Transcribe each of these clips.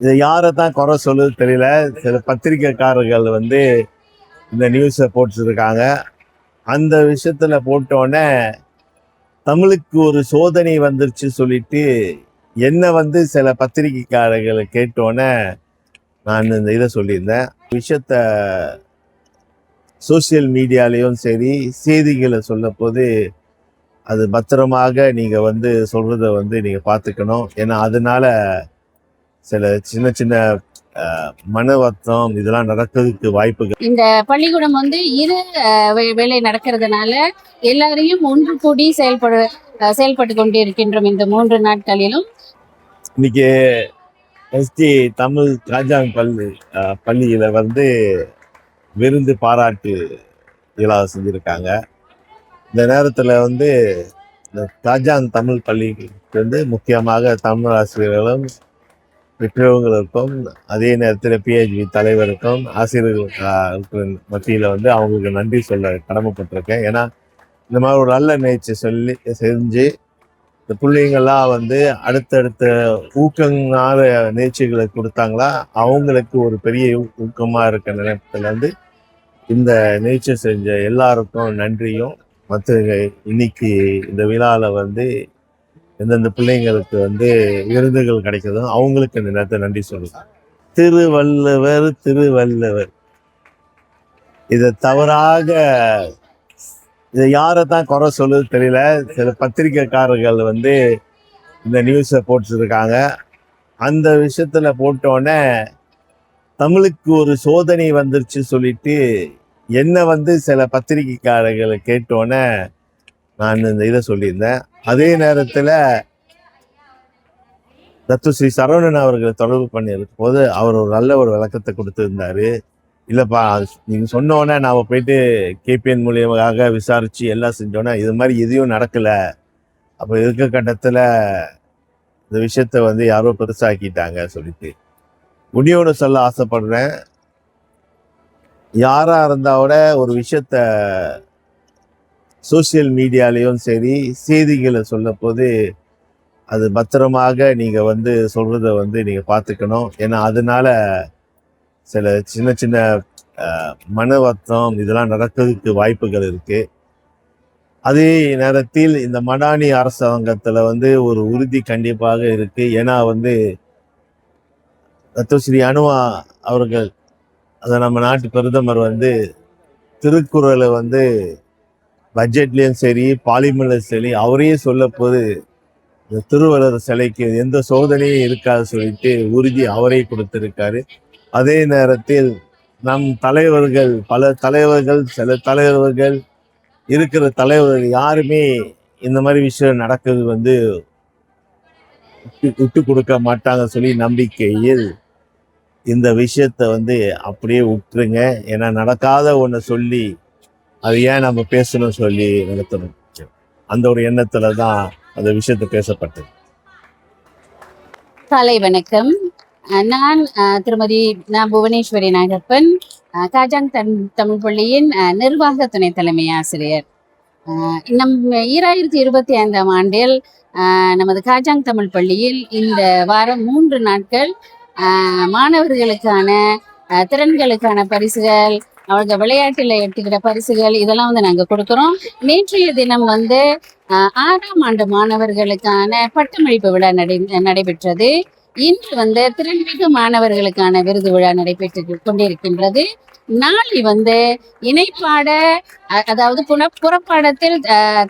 இதை யாரை தான் குறை சொல்லுது தெரியல. சில பத்திரிக்கைக்காரர்கள் வந்து இந்த நியூஸை போட்டுருக்காங்க. அந்த விஷயத்தில் போட்டோடனே தமிழுக்கு ஒரு சோதனை வந்துருச்சு சொல்லிட்டு என்னை வந்து சில பத்திரிக்கைக்காரர்களை கேட்டோன்னே நான் இந்த இதை சொல்லியிருந்தேன். விஷயத்த சோஷியல் மீடியாலேயும் சரி செய்திகளை சொல்லும்போது அது பத்திரமாக நீங்கள் வந்து சொல்கிறத வந்து நீங்கள் பார்த்துக்கணும். ஏன்னா அதனால சில சின்ன சின்ன மன வருத்தம் இதெல்லாம் நடக்கிறதுக்கு வாய்ப்புகள். இந்த பள்ளிக்கூடம் வந்து இரு வேலை நடக்கிறதுனால எல்லாரையும் ஒன்று கூடி செயல்பட செயல்பட்டு கொண்டிருக்கின்றோம் இந்த மூன்று நாட்களிலும். இன்னைக்கு எஸ்டி தமிழ் காஜாங் பள்ளி பள்ளியில வந்து விருந்து பாராட்டு விழா செஞ்சுருக்காங்க. இந்த நேரத்தில் வந்து இந்த காஜாங் தமிழ் பள்ளிக்கு வந்து முக்கியமாக தமிழ் ஆசிரியர்களும் பெற்றவங்களுக்கும் அதே நேரத்தில் பிஹெச்பி தலைவருக்கும் ஆசிரியர்களுக்கு மத்தியில் வந்து அவங்களுக்கு நன்றி சொல்ல கடமைப்பட்டிருக்கேன். ஏன்னா இந்த மாதிரி ஒரு நல்ல நேச்சு சொல்லி செஞ்சு இந்த பிள்ளைங்கள்லாம் வந்து அடுத்தடுத்த ஊக்கமான நேச்சுகளை கொடுத்தாங்களா அவங்களுக்கு ஒரு பெரிய ஊ- இருக்க நேரத்துல வந்து இந்த நேச்சர் செஞ்ச எல்லாருக்கும் நன்றியும் மற்ற இன்னைக்கு இந்த விழாவில் வந்து எந்தெந்த பிள்ளைங்களுக்கு வந்து விருதுகள் கிடைக்கிறதோ அவங்களுக்கு இந்த நேரத்தை நன்றி சொல்லுங்க திருவள்ளுவர் திருவள்ளுவர். இதை தவறாக இதை யாரை தான் குறை சொல்லுது தெரியல. சில பத்திரிக்கைக்காரர்கள் வந்து இந்த நியூஸை போட்டுருக்காங்க. அந்த விஷயத்தில் போட்டோடனே தமிழுக்கு ஒரு சோதனை வந்துருச்சு சொல்லிட்டு என்னை வந்து சில பத்திரிக்கைக்காரர்களை கேட்டோன்னே நான் இந்த இதை சொல்லியிருந்தேன். அதே நேரத்தில் தத்து ஸ்ரீ சரவணன் அவர்களை தொடர்பு பண்ணியிருக்கும் போது அவர் ஒரு நல்ல ஒரு விளக்கத்தை கொடுத்துருந்தாரு. இல்லைப்பா நீங்கள் சொன்னோன்னே நாம் போயிட்டு கேபிஎன் மூலியமாக விசாரித்து எல்லாம் செஞ்சோன்னே இது மாதிரி எதையும் நடக்கலை. அப்போ இருக்க கட்டத்தில் இந்த விஷயத்த வந்து யாரோ பெருசாக்கிட்டாங்க சொல்லிட்டு. முடியோட சொல்ல ஆசைப்படுறேன். யாராக இருந்தால் கூட ஒரு விஷயத்த சோஷியல் மீடியாலேயும் சரி செய்திகளை சொல்ல போது அது பத்திரமாக நீங்கள் வந்து சொல்கிறத வந்து நீங்கள் பார்த்துக்கணும். ஏன்னா அதனால சில சின்ன சின்ன மன வருத்தம் இதெல்லாம் நடக்கிறதுக்கு வாய்ப்புகள் இருக்குது அதே நேரத்தில் இந்த மடானி அரசாங்கத்தில் வந்து ஒரு உறுதி கண்டிப்பாக இருக்குது ஏன்னா வந்து தத்துவஸ்ரீ அனுவா அவர்கள் அதை நம்ம நாட்டு பிரதமர் வந்து திருக்குறளை வந்து பட்ஜெட்லேயும் சரி பார்லிமெண்ட்லயும் சரி அவரே சொல்ல போது இந்த திருவள்ளுவர் சிலைக்கு எந்த சோதனையும் இருக்காது சொல்லிட்டு உறுதி அவரே கொடுத்திருக்காரு. அதே நேரத்தில் நம் தலைவர்கள் பல தலைவர்கள் சில தலைவர்கள் இருக்கிற தலைவர்கள் யாருமே இந்த மாதிரி விஷயம் நடக்கிறது வந்து விட்டு- விட்டு கொடுக்க மாட்டாங்க சொல்லி நம்பிக்கையில் இந்த விஷயத்த வந்து அப்படியே விட்டுருங்க. ஏன்னா நடக்காத ஒன்றை சொல்லி அது ஏன் நம்ம பேசணும் சொல்லி நடத்தணும் அந்த ஒரு எண்ணத்துல தான் அந்த விஷயத்த பேசப்பட்டது. காலை வணக்கம். அஹ், நான் அஹ், திருமதி நான் புவனேஸ்வரி நாகப்பன். காஜாங் தன் தமிழ் பள்ளியின் அஹ், நிர்வாக துணை தலைமை ஆசிரியர். நம் ஈராயிரத்தி இருபத்தி ஐந்தாம் ஆண்டில் நமது காஜாங் தமிழ் பள்ளியில் இந்த வாரம் மூன்று நாட்கள் மாணவர்களுக்கான அஹ், திறன்களுக்கான பரிசுகள் அவங்க விளையாட்டில் எடுத்துக்கிட்ட பரிசுகள் இதெல்லாம் வந்து நாங்கள் கொடுக்குறோம். நேற்றைய தினம் வந்து ஆறாம் ஆண்டு மாணவர்களுக்கான பட்டமளிப்பு விழா நடை நடைபெற்றது. இன்று வந்து திறன்மிகு மாணவர்களுக்கான விருது விழா நடைபெற்று கொண்டிருக்கின்றது. நாளை வந்து இணைப்பாட அதாவது புன புறப்பாடத்தில்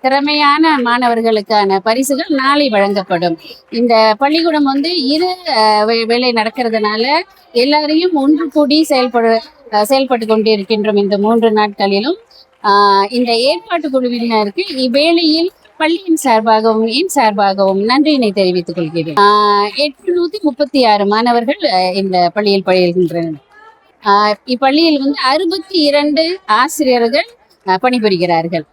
திறமையான மாணவர்களுக்கான பரிசுகள் நாளை வழங்கப்படும். இந்த பள்ளிக்கூடம் வந்து இரு வே- வேலை நடக்கிறதுனால எல்லாரையும் ஒன்று கூடி செயல்படு செயல்பட்டு கொண்டிருக்கின்றோம் இந்த மூன்று நாட்களிலும். இந்த ஏற்பாட்டு குழுவினருக்கு இவ்வேளையில் பள்ளியின் சார்பாகவும் என் சார்பாகவும் நன்றியினை தெரிவித்துக் கொள்கிறேன். ஆஹ், எட்நூத்தி முப்பத்தி ஆறு மாணவர்கள் அஹ், இந்த பள்ளியில் பயில்கின்றனர். ஆஹ், இப்பள்ளியில் வந்து அறுபத்தி இரண்டு ஆசிரியர்கள் பணிபுரிகிறார்கள்.